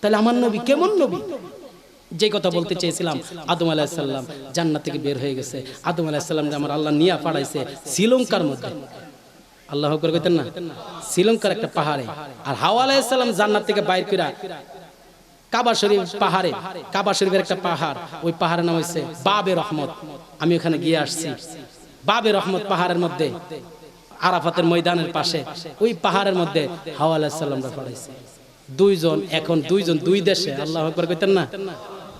তাহলে আমার নবী কেমন নবী? যে কথা বলতে চেয়েছিলাম, আদম আলাহিসাল্লাম জান্নাত থেকে বের হয়ে গেছে। আদম আলাহিসাল্লামকে আমার আল্লাহ নিয়া পাঠাইছে শ্রীলঙ্কার মধ্যে। আল্লাহ করে কইতেন না? শ্রীলঙ্কার একটা পাহাড়ে। আর হাওয়া আলাহিসাল্লাম জান্নাত থেকে বাইর কইরা কাবা শরীফ পাহাড়ে, কাবা শরীফের একটা পাহাড়, ওই পাহাড়ের নাম হচ্ছে বাবে রহমত। আমি ওখানে গিয়ে আসছি। বাবে রহমত পাহাড়ের মধ্যে, আরাফাতের ময়দানের পাশে, ওই পাহাড়ের মধ্যে হাওয়া আলাহিসাল্লামরা পড়াইছে দুইজন এখন দুইজন দুই দেশে আল্লাহ আকবর কইতেন না?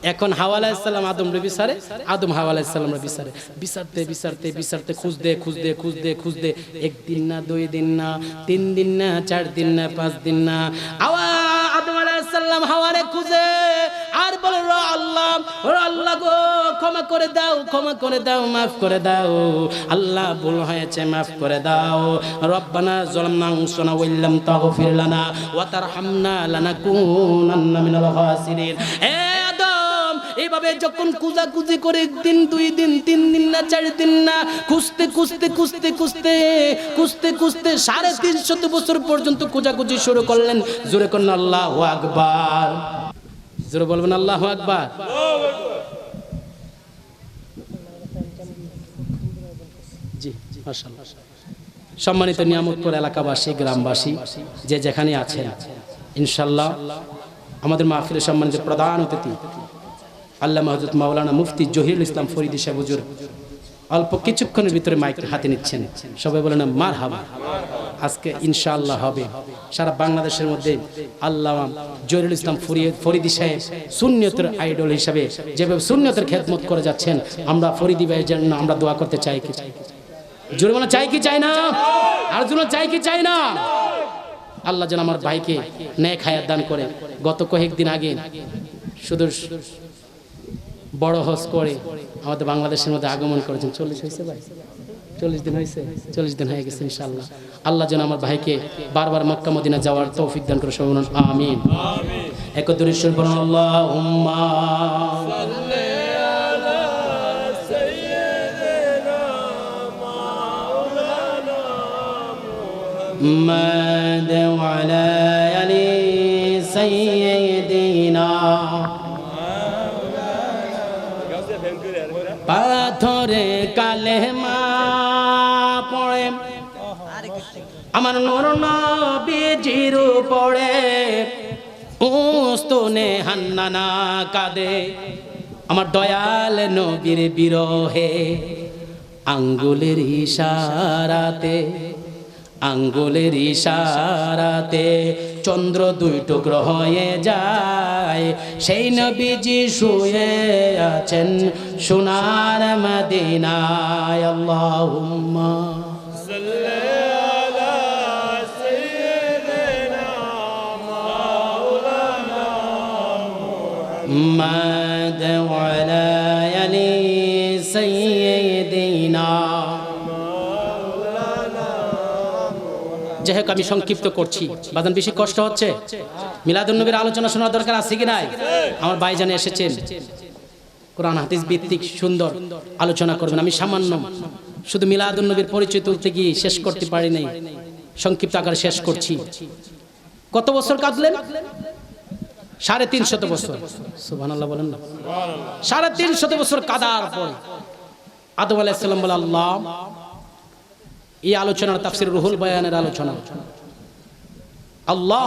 এখন হাওয়া ইসলাম আদম রে বিচারে আদম হাওয়া আলাইসাল্লাম রে বিচারে। বিচারতে বিচারতে বিচারতে খুঁজতে খুঁজতে খুঁজতে খুঁজতে একদিন না দুই দিন না তিন দিন না চার দিন না পাঁচ দিন না আওয়া আদম আলাইসাল্লাম হাওয়ারে খুঁজে। আল্লাহ গো, ক্ষমা করে দাও, ক্ষমা করে দাও, মাফ করে দাও। আল্লাহ ভুল হয়েছে, মাফ করে দাও। রব্বানা জলামনা ওয়া তাগফির লানা ওয়া তারহামনা লানাকুনান্না মিনাল খাসিরিন। এ এইভাবে যখন কুজাকুজি করে একদিন, দুই দিন, তিন দিন না, চার দিন না, খুঁজতে খুঁজতে খুঁজতে খুঁজতে খুঁজতে খুঁজতে সাড়ে তিনশত বছর পর্যন্ত কুজাকুজি শুরু করলেন। জোরে করলেন আল্লাহ আকবার। জোরে বলবেন, আল্লাহ আকবার সম্মানিত নিয়ামতপুর এলাকাবাসী, গ্রামবাসী, যে যেখানে আছেন ইনশাল্লাহ আমাদের মাহফিলের সম্মানিত প্রধান অতিথি আল্লাহ মাহজুদ মাওলানা মুফতি জহিরুল ইসলাম ফরিদি সাহুজুর অল্প কিছুক্ষণের ভিতরে মাইক হাতে নিচ্ছেন। সবাই বলেন মার হাবা আজকে ইনশাআল্লাহ হবে। সারা বাংলাদেশের মধ্যে আল্লাহ জহিরুল ইসলাম ফরি- ফরিদি সাহেব শূন্যতের আইডল হিসাবে যেভাবে শূন্যতের খেদমত করে যাচ্ছেন, আমরা ফরিদি ভাইয়ের জন্য আমরা দোয়া করতে চাই কি চাই? জোরে বলা চাই কি চাই না? আর জন্য চাই কি চাই না? আল্লাহ যেন আমার ভাইকে ন্যায় খায়াত দান করে। গত কয়েকদিন আগে শুধু বড় হজ করে আমাদের বাংলাদেশের মধ্যে আগমন করেছেন। চল্লিশ হয়েছে ভাই? চল্লিশ দিন হয়েছে চল্লিশ দিন হয়ে গেছে ইনশাল্লাহ আল্লাহ যেন আমার ভাইকে বারবার মক্কা মদিনা যাওয়ার তৌফিক দান করে সবাই বলুন আমিন একদরিশ্বর বলুন আল্লাহ محمد وعلى آل سيدنا পাথরে কালে আমার নর নবীজির পড়ে উস্তনে হান্নানা কাঁদে। আমার দয়াল নবীর বিরহে আঙ্গুলের ইশারাতে আঙ্গুলের ইশারাতে চন্দ্র দুই হয়ে যায়। সেই নবীজি শুয়ে আছেন সোনার মদিনায়। আল্লাহুম্মা محمد وعلى آل سيدنا যাই হোক আমি সংক্ষিপ্ত করছি বাদান বেশি কষ্ট হচ্ছে মিলাদুন্নবীর আলোচনা শোনার দরকার আছে কি নাই আমার ভাইজানে এসেছেন কোরআন হাদিস ভিত্তিক সুন্দর আলোচনা করবেন আমি সামান্য শুধু মিলাদুন্নবীর পরিচয় তুলতে গিয়ে শেষ করতে পারি নাই সংক্ষিপ্ত আকারে শেষ করছি কত বছর কাঁদলেন সাড়ে তিন শত বছর। সুবহান বলেন না। সাড়ে তিন শত বছর কাদার পর আদম আলাইসাল্লাম বলে, আল্লাহ, এই আলোচনার তাফসির রুহুল বয়ানের আলোচনা। আল্লাহ,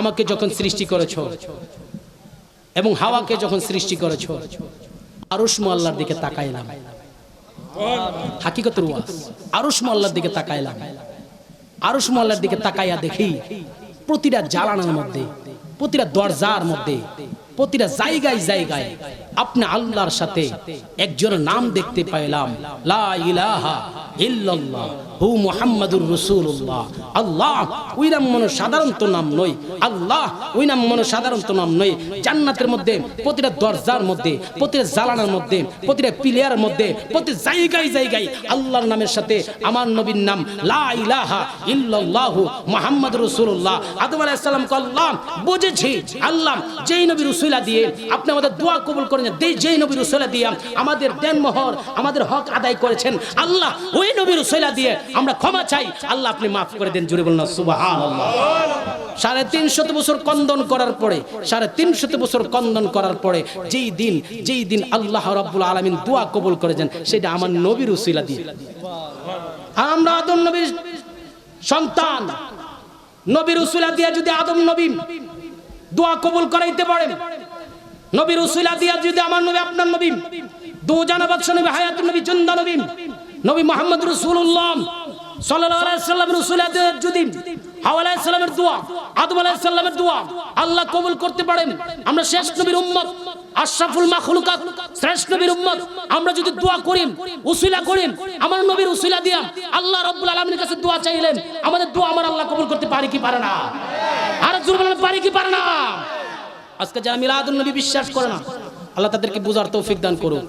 আমাকে যখন সৃষ্টি করেছ এবং হাওয়াকে যখন সৃষ্টি করেছ আরুষ মোল্লার দিকে তাকাইলাম। হাকিকতের ওয়াজ আরুষ মোল্লার দিকে তাকাইলাম। আরুষ মোল্লার দিকে তাকাইয়া দেখি, প্রতিটা জ্বালানোর মধ্যে প্রতিটা দরজার মধ্যে, প্রতিটা জায়গায় জায়গায় আপনি আল্লাহর সাথে একজনের নাম দেখতে পাইলাম। লা ইলাহা ইল্লাল্লাহ। হু মুহাম্মাদুর রাসূলুল্লাহ। আল্লাহ, ওই নাম মনে সাধারণত নাম আল্লাহ, ওই নাম মনে সাধারণত নাম জান্নাতের মধ্যে, প্রতিটা দরজার মধ্যে, প্রতিটা জালানার মধ্যে, প্রতিটা মধ্যে, প্রতি জায়গায় জায়গায় আল্লাহর নামের সাথে আমার নবীর নাম, লা রাসূলুল্লাহ। আদম আলাইহিস সালাম আল্লাহ, বুঝেছি। আল্লাহ, যেই নবী রসুলা দিয়ে আপনি আমাদের দোয়া কবুল করেন যেই নবী রসুলা দিয়ে আমাদের দেন মোহর আমাদের হক আদায় করেছেন। আল্লাহ, ওই নবী রসুলা দিয়ে আমরা ক্ষমা চাই। আল্লাহ আপনি মাফ করে দেন জুড়ে বলুন সুবহানাল্লাহ। সাড়ে তিনশত বছর কন্দন করার পরে, সাড়ে তিনশত বছর কন্দন করার পরে, যেই দিন যেই দিন আল্লাহ রাব্বুল আলামিন দোয়া কবুল করেছেন, সেটা আমার নবীর উসিলা দিয়ে। আমরা আদম নবীর সন্তান, নবীর উসিলা দিয়ে যদি আদম নবী দোয়া কবুল করাইতে পারেন, নবীর উসিলা দিয়া যদি আমার নবী আপনার নবী, দু জানাবাদ নবী হায়াতুল নবী, চন্দা নবী নবী মোহাম্মদ রসুল্লাহ আল্লাহ আমরা যদি দোয়া করি, উসিলা করি, আমার নবীর উসিলা দিয়া আল্লাহ রাব্বুল আলামিনের কাছে দোয়া চাইলেন, আমাদের দোয়া আমার আল্লাহ কবুল করতে পারে কি পারে না? আর পারে কি পারে না? আজকে যারা মিলাদুন নবী বিশ্বাস করে না, আল্লাহ তাদেরকে বোঝার তৌফিক দান করুক।